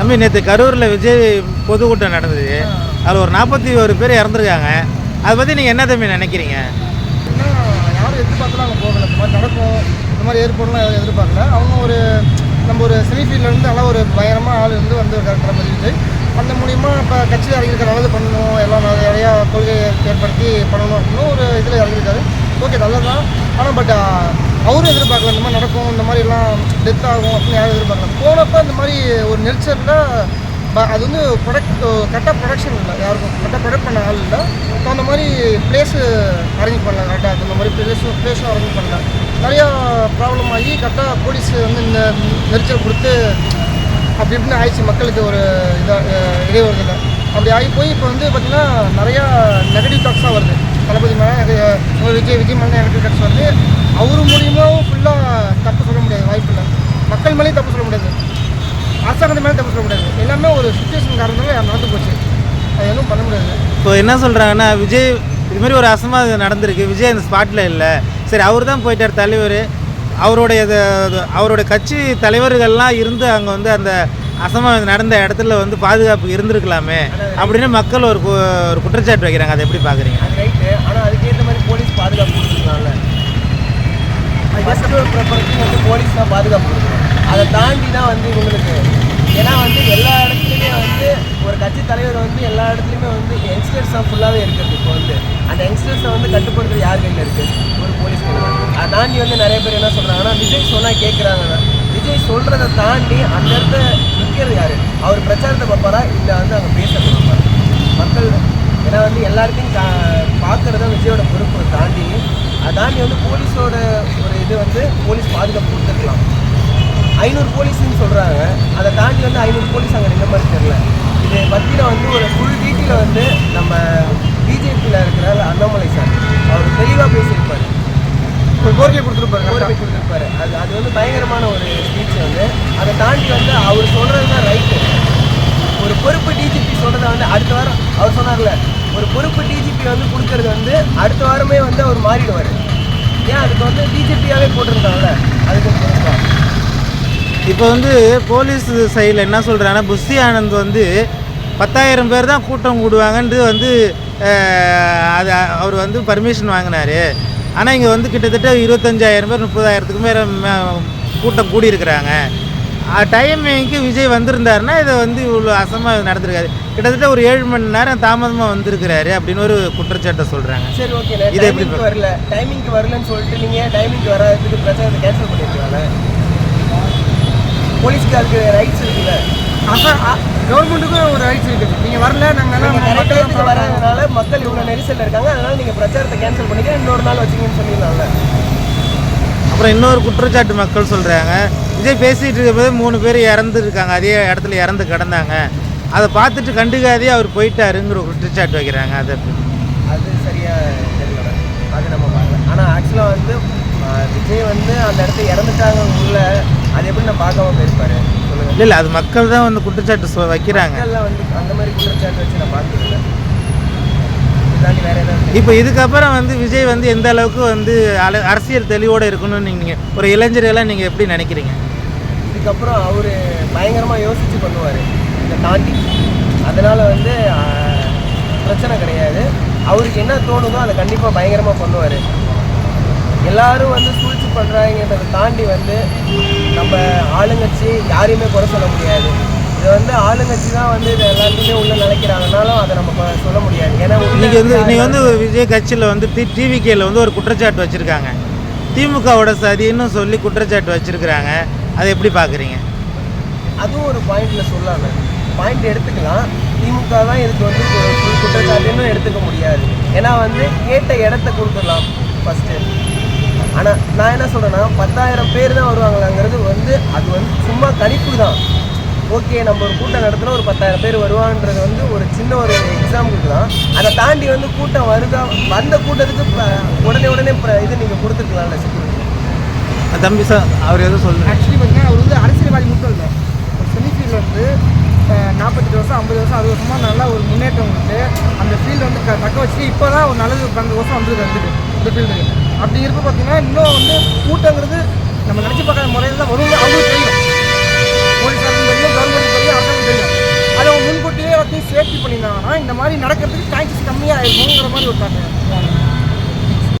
தம்பி நேற்று கரூரில் விஜய் பொதுக்கூட்டம் நடந்தது. அதில் ஒரு நாற்பத்தி ஒரு பேர் இறந்துருக்காங்க. அதை பற்றி நீங்கள் என்ன தம்பி நினைக்கிறீங்க? யாரும் எதிர்பார்த்துலாம் அவங்க போகல. இந்த மாதிரி நடக்கும். இந்த மாதிரி ஏற்படலாம் யாரும் எதிர்பார்க்கல. அவங்க ஒரு நம்ம ஒரு செமிஃபீல்ட்லேருந்து நல்லா ஒரு பயங்கரமாக ஆள் இருந்து வந்து கரெக்டாக பதிவிட்டு அந்த மூலிமா இப்போ கட்சியில் இறங்கியிருக்க நல்லது பண்ணணும். எல்லாம் நிறைய நிறையா கொள்கையை ஏற்படுத்தி பண்ணணும் அப்படின்னு ஒரு இதில் இறங்கியிருக்காரு. ஓகே நல்லது தான். ஆனால் பட் அவரும் எதிர்பார்க்கல இந்த மாதிரி நடக்கும். இந்த மாதிரி எல்லாம் டெத் ஆகும் அப்படின்னு யாரும் எதிர்பார்க்கல. போனப்போ இந்த ப- அது வந்து ப்ரொடக்ட் கரெக்டாக ப்ரொடக்ஷன் இல்லை. யாருக்கும் கரெக்டாக ப்ரொடக்ட் பண்ண ஆள் இல்லை. ஸோ அந்த மாதிரி பிளேஸு அரேஞ்ச் பண்ணல கரெக்டாக அந்த மாதிரி பிளேஸும் பிளேஸும் அரேஞ்ச் பண்ணல நிறையா ப்ராப்ளம் ஆகி கரெக்டாக போலீஸ் வந்து இந்த நெரிச்சல் கொடுத்து அப்படி இப்படின்னு ஆயிடுச்சு மக்களுக்கு ஒரு இதாக இடைவருதில்லை அப்படி ஆகி போய் இப்போ வந்து பார்த்திங்கன்னா நிறையா நெகட்டிவ் டாக்ஸாக வருது. தளபதி மேலே விஜய் விஜய் மேலே நெகட்டிவ் டாக்ஸ் வருது. அவர் மூலியமாகவும் ஃபுல்லாக தப்பு சொல்ல முடியாது வாய்ப்பு இல்லை மக்கள் மேலேயும் தப்பு சொல்ல முடியாது. அரசாங்கத்து மேலே தப்பு சொல்ல முடியாது எல்லாமே ஒரு சுச்சுவேஷன் காரணமாக நடந்து போச்சு. அது எதுவும் பண்ண முடியாது. இப்போ என்ன சொல்கிறாங்கன்னா விஜய் இது மாதிரி ஒரு அசம்பாவிதம் நடந்திருக்கு. விஜய் அந்த ஸ்பாட்டில் இல்லை. சரி அவர் தான் போயிட்டார் தலைவர். அவருடைய இது- அவருடைய கட்சி தலைவர்கள்லாம் இருந்து அங்கே வந்து அந்த அசம்பாவிதம் நடந்த இடத்துல வந்து பாதுகாப்பு இருந்திருக்கலாமே அப்படின்னு மக்கள் ஒரு கு- ஒரு குற்றச்சாட்டு வைக்கிறாங்க. அதை எப்படி பார்க்குறீங்க ஆனால் அதுக்கேற்ற மாதிரி போலீஸ் பாதுகாப்பு கொடுத்துருக்கலாம்ல ஃபஸ்ட்டு ப்ரிஃபரன்ஸ் வந்து போலீஸ் தான் தாண்டி தான் வந்து இவங்களுக்கு. ஏன்னா வந்து எல்லா இடத்துலையுமே வந்து ஒரு கட்சி தலைவர் வந்து எல்லா இடத்துலையுமே வந்து யங்ஸ்டர்ஸ் தான் ஃபுல்லாகவே இருக்கிறது இப்போ வந்து. அந்த யங்ஸ்டர்ஸை வந்து கட்டுப்படுத்துறது யார் கையில் இருக்குது ஒரு போலீஸ் அதை தாண்டி வந்து நிறைய பேர் என்ன சொல்கிறாங்கன்னா விஜய் சொன்னால் கேட்குறாங்கன்னா விஜய் சொல்கிறத தாண்டி அந்த இடத்த நிற்கிறது யார்? அவர் பிரச்சாரத்தை பார்ப்பாரா? இல்லை வந்து அங்கே பேசுறது பார்ப்பாரா? மக்கள் ஏன்னா வந்து எல்லா கா பார்க்குறது தான் விஜயோட பொறுப்பை தாண்டி அதை தாண்டி வந்து போலீஸோட ஒரு இது வந்து போலீஸ் பாதுகாப்பு கொடுத்துருக்கலாம். ஐநூறு போலீஸ்னு சொல்கிறாங்க அதை தாண்டி வந்து ஐநூறு போலீஸ் அங்கே நின்ற மாதிரி தெரியல. இது பற்றின வந்து ஒரு ஃபுல் டீட்டெயில் வந்து நம்ம பிஜேபியில் இருக்கிற அண்ணாமலை சார். அவர் தெளிவாக பேசியிருப்பார். ஒரு கோரிக்கை கொடுத்துருப்பாரு கோரிக்கை கொடுத்துருப்பாரு. அது அது வந்து பயங்கரமான ஒரு ஸ்பீச் வந்து. அதை தாண்டி வந்து அவர் சொல்கிறது தான் ரைட்டு ஒரு பொறுப்பு டிஜிபி சொல்கிறத வந்து அடுத்த வாரம் அவர் சொன்னார்ல ஒரு பொறுப்பு டிஜிபி வந்து கொடுக்கறது வந்து அடுத்த வாரமே வந்து அவர் மாறிடுவார். ஏன் அதுக்கு வந்து டிஜிபியாகவே போட்டிருந்தாங்கல்ல? அதுக்கு இப்போ வந்து போலீஸ் சைடில் என்ன சொல்கிறாங்கன்னா புஷி ஆனந்த் வந்து பத்தாயிரம் பேர் தான் கூட்டம் கூடுவாங்கன்றது வந்து அது அவர் வந்து பர்மிஷன் வாங்கினார். ஆனால் இங்கே வந்து கிட்டத்தட்ட இருபத்தஞ்சாயிரம் பேர் முப்பதாயிரத்துக்கு மேலே கூட்டம் கூடியிருக்கிறாங்க. டைமிங்க்கு விஜய் வந்திருந்தாருன்னா இதை வந்து இவ்வளோ அசமாக நடந்திருக்காது கிட்டத்தட்ட ஒரு ஏழு மணி நேரம் தாமதமாக வந்திருக்கிறாரு அப்படின்னு ஒரு குற்றச்சாட்டை சொல்கிறாங்க சரி ஓகே இது எப்படி வரல. டைமிங்க்கு வரலன்னு சொல்லிட்டு நீங்கள் டைமிங்க்கு வராததுக்கு பிரச்சனை கேன்சல் பண்ணிருக்கலாம்ல போலீஸ்க்கு அதுக்கு ரைட்ஸ் இருக்குல்ல கவர்மெண்ட்டுக்கும் ஒரு ரைட்ஸ் இருக்குது. நீங்கள் வரல நாங்கள் மக்கள் வராதனால மக்கள் இவ்வளோ நெரிசல்ல இருக்காங்க. அதனால நீங்க பிரச்சாரத்தை கேன்சல் பண்ணிக்க இன்னொரு நாள் வச்சுக்கன்னு சொல்லிடலாம்ல அப்புறம் இன்னொரு குற்றச்சாட்டு மக்கள் சொல்கிறாங்க விஜய் பேசிகிட்டு இருக்கும்போது மூணு பேர் இறந்துருக்காங்க அதே இடத்துல இறந்து கிடந்தாங்க. அதை பார்த்துட்டு கண்டுக்காதே அவர் போயிட்டாருங்கிற குற்றச்சாட்டு வைக்கிறாங்க. அதை? அது சரியா தெரியல. அது நம்ம பார்க்கல. ஆனால் ஆக்சுவலாக வந்து விஜய் வந்து அந்த இடத்துல இறந்துட்டாங்க உள்ள அது எப்படி நான் பார்க்காம போயிருப்பாரு? சொல்லுங்க. இல்லை இல்லை அது மக்கள் தான் வந்து குற்றச்சாட்டு சொ வைக்கிறாங்க. மக்கள்லாம் வந்து அந்த மாதிரி குற்றச்சாட்டு வச்சு நான் பார்த்ததில்ல இதாண்டி வேற ஏதாவது இப்போ இதுக்கப்புறம் வந்து விஜய் வந்து எந்த அளவுக்கு வந்து அல- அரசியல் தெளிவோடு இருக்கணும்னு நீங்கள் ஒரு இளைஞர்களெல்லாம் நீங்கள் எப்படி நினைக்கிறீங்க? இதுக்கப்புறம் அவர் பயங்கரமாக யோசிச்சு பண்ணுவார் இதை தாண்டி. அதனால் வந்து ஆஹ், பிரச்சனை கிடையாது. அவருக்கு என்ன தோணுதோ அதை கண்டிப்பாக பயங்கரமாக பண்ணுவார். எல்லாரும் வந்து சூழ்ச்சி பண்ணுறாங்கிறத தாண்டி வந்து நம்ம ஆளுங்கட்சி யாரையுமே குறை சொல்ல முடியாது. இது வந்து ஆளுங்கட்சி தான் வந்து இது எல்லாத்தையுமே உள்ள நினைக்கிறாங்கனாலும் அதை நம்ம சொல்ல முடியாது. ஏன்னா இன்னைக்கு வந்து இன்னைக்கு வந்து விஜய் கட்சியில் வந்து டி டிவிகேல வந்து ஒரு குற்றச்சாட்டு வச்சுருக்காங்க. திமுகவோட சதின்னு சொல்லி குற்றச்சாட்டு வச்சுருக்கிறாங்க. அதை எப்படி பார்க்குறீங்க அதுவும் ஒரு பாயிண்ட்ல சொல்லலாம் பாயிண்ட் எடுத்துக்கலாம். திமுக தான் இதுக்கு வந்து குற்றச்சாட்டுன்னு எடுத்துக்க முடியாது. ஏன்னா வந்து கேட்ட இடத்த கொடுத்துடலாம் ஃபஸ்ட்டு ஆனால் நான் என்ன சொல்கிறேன்னா பத்தாயிரம் பேர் தான் வருவாங்களாங்கிறது வந்து அது வந்து சும்மா கணிப்பு தான். ஓகே நம்ம ஒரு கூட்டம் நடத்தினா ஒரு பத்தாயிரம் பேர் வருவான்றது வந்து ஒரு சின்ன ஒரு எக்ஸாம்பிளுக்கு தான். அதை தாண்டி வந்து கூட்டம் வருதா வந்த கூட்டத்துக்கு உடனே உடனே ப- இது நீங்கள் கொடுத்துருக்கலாம்ல செக்யூரிட்டி தம்பி சார் அவர் எதுவும் சொல்லுங்க ஆக்சுவலி பார்த்தீங்கன்னா அவர் வந்து அரசியல்வாதி மட்டும் இல்லை. ஒரு செமிஃபீல்டில் வந்து நாற்பத்தெட்டு வருஷம் ஐம்பது வருஷம் அறுபது வருஷமாக நல்லா ஒரு முன்னேற்றம் கொடுத்து அந்த ஃபீல்டு வந்து க தக்க வச்சு இப்போ தான் ஒரு நல்லது பன்னெண்டு வருஷம் வந்துருக்கு வந்துட்டு இந்த ஃபீல்டுக்கு அப்படி இருக்க பார்த்தீங்கன்னா இன்னும் வந்து கூட்டங்கிறது நம்ம நினச்சி பார்க்காத முறையில் தான் வரும். அவங்களுக்கு தெரியும். போலீஸாருக்கும் தெரியும் கவர்மெண்ட் தெரியும் அரசாங்கம் தெரியும். அதை அவங்க முன்கூட்டியே எல்லாத்தையும் சேஃப்டி பண்ணியிருந்தாங்கன்னா இந்த மாதிரி நடக்கிறதுக்கு சான்சஸ் கம்மியாக ஆயிருக்குங்கிற மாதிரி ஒரு பார்க்குறேன்